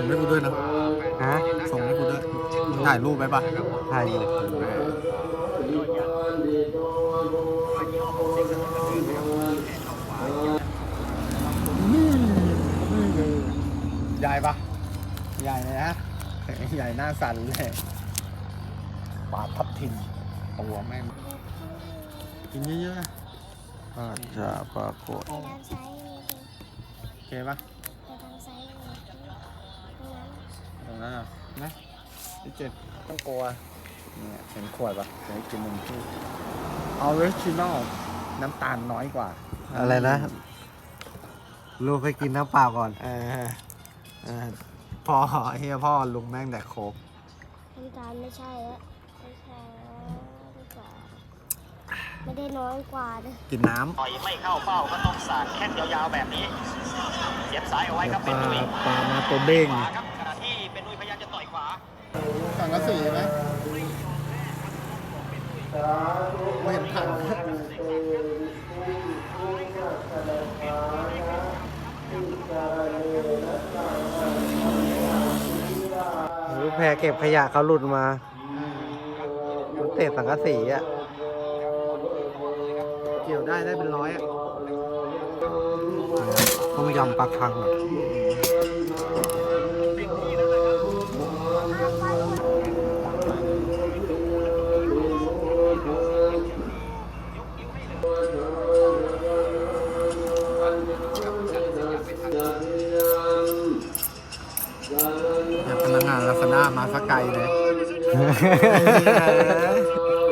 ส่งให้กูด้วยนะฮะส่งให้กูด้วยมึงถ่ายรูปไว้ปะถ่ายอยู่ใหญ่ปะใหญ่เลยนะใหญ่หน้าสั่นเลยปลาทับทิมตัวแม่งกินเยอะๆนะอาจจะปรากฏไปทางซ้ายมือโอเคปะ ไปทางซ้ายมือ ตรงนั้นตรงนั้นอะนะพี่เจนต้องกลัวเนี่ยเห็นขวดปะเดี๋ยวให้กินนมที่ออริจินอลน้ำตาลน้อยกว่าอะไรนะ ลูกให้กินน้ำเปล่าก่อนเออเออพ่อเฮียพ่อลุงแม่งแดกโคกน้ำตาลไม่ใช่แล้วไม่ใช่แล้วดีกว่าไม่ได้น้อยกว่านะกินน้ำต่อยไม่เข้าเป้าก็ต้องสาดแข้งยาวๆแบบนี้เสียบซ้ายเอาไว้ครับปเป็นลานุ้ยปลามาตัวเบ้งขวาครับ งกระสีไหมไม่เห็นถังลูกแพรเก็บขยะเขาหลุดมามันเตะสังกะสีอะ เกี่ยวได้ได้เป็นร้อยอะต้องยำปลาคังเนี่ยพ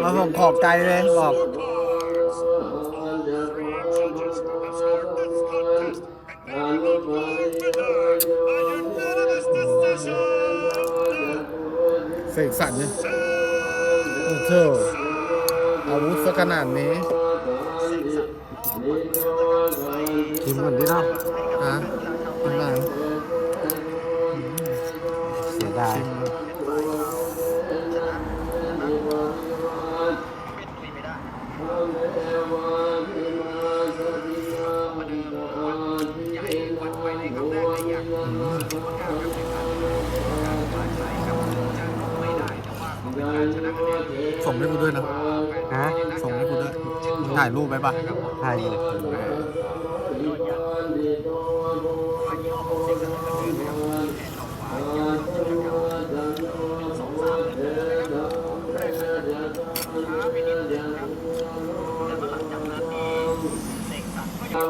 มาส่งขอบไกลเลยบอกเสกสรรเนี่ยโอ้โหอาวุธสักขนาดนี้ชิมก่อนดิเนา ให้กูด้วยนะ ฮะส่งให้กูด้วยมึงถ่ายรูปไว้ปะถ่ายอยู่โอ้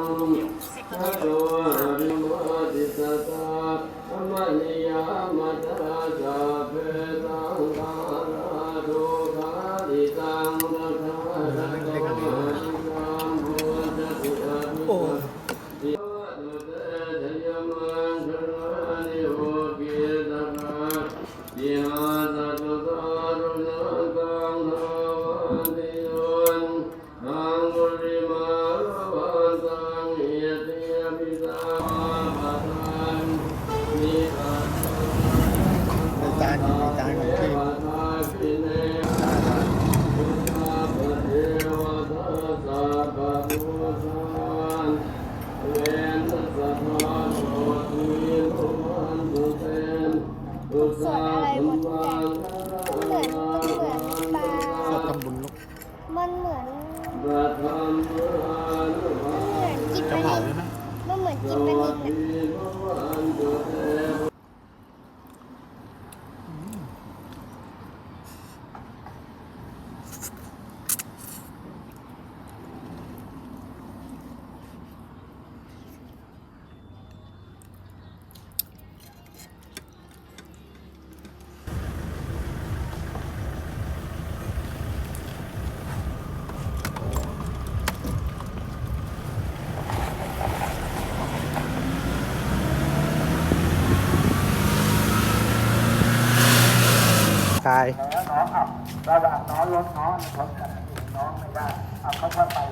าย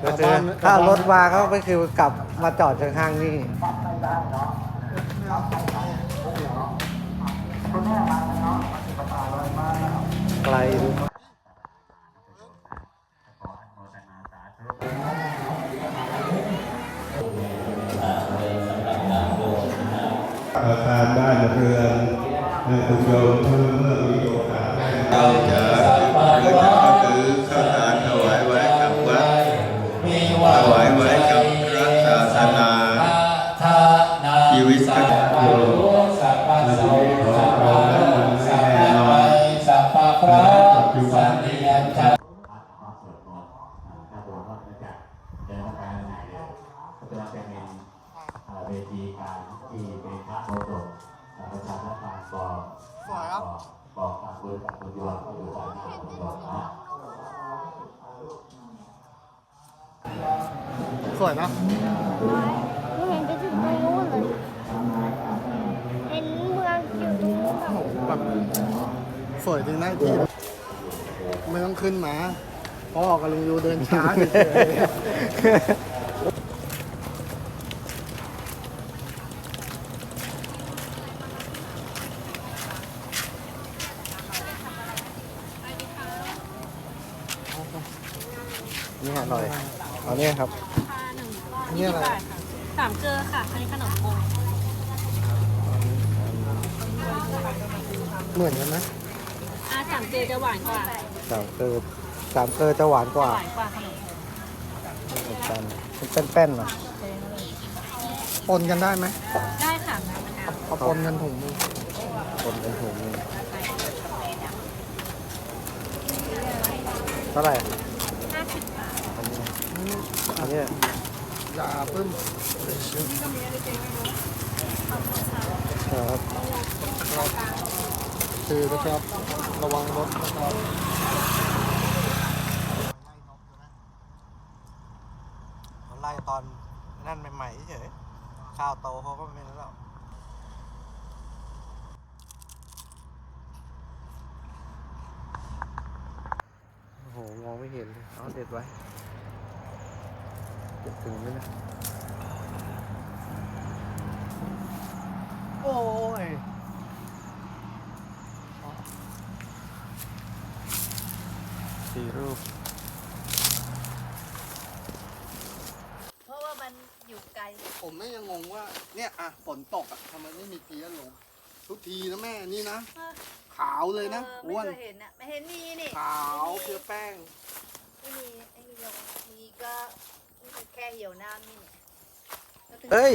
ก็คือถ้ารถมาเขาก็คือกลับมาจอดข้างๆนี่ไกล เกิดก็คือข้าวสารถวายไว้กับวัดถวายไว้กับพระศาสนาชีวิตก็โยมชีวิตของเรานั้นมันไม่แน่นอนปัจจุบันนี้ถ้าโดนก็จะเดินไปทางไหนจะเวทีการที่เป็นพระโคตกประชาธิปไตยบอก บอกทางบริษัทคุณยนต์ก็อยู่ทางคุณยนต์นะสวยเนาะไม่เห็นไปถึงตรงนู้นเลยเห็นเมืองอยู่ตรงนู้นแบบสวยจริงนะที่ไม่ต้องขึ้นมาพ่อกับลุงยูเดินช้าเฉย นี่อร่อยเอาเนี่ยครับๆนี่อะไรสามเกลือค่ะอันนี้ขนมโกงเหมือนกันไหมอ่าสามเกลือจะหวานกว่าสามเกลือสามเกลือจะหวานกว่าหวานกว่าขนมโกงเหมือนกันเป็นแป้นๆเหรอปนกันได้ไหมได้ค่ะน้ำมะนาวเอาปนกันถุงมือคนเป็นถุงหนึงเท่าไหร่ห้าสิบบาท อันนี้อย่าปึ้มครับคือนะครับ ระวังรถนะครับไล่ตอนนั่นใหม่ๆเฉยข้าวโตเขาก็ไม่เป็นแล้วโอ้โหมองไม่เห็นเลยเอาเด็ดไว้ เด็ดถึงไหมเนะ โอ้ยสี่รูป เพราะว่ามันอยู่ไกล ผมแม่ยังงงว่า เนี่ยอะฝนตกอะทำไมไม่มีเพี้ยนลง ทุกทีนะแม่นี่นะ ขาวเลยนะเอออ้ไม่วน เคยเห็นอะไม่เห็นมีนี่ขาวเคือแป้ง เยวน้ำนี่เอ้ย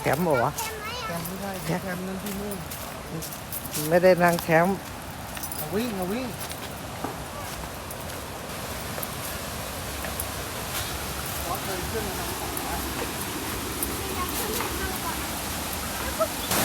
แคมป์เหรอวะแคมป์ไม่ได้แคมป์นั่นที่นู่นไม่ได้นั่งแคมป์วิ่งวิ่งขึ้นทางฝั่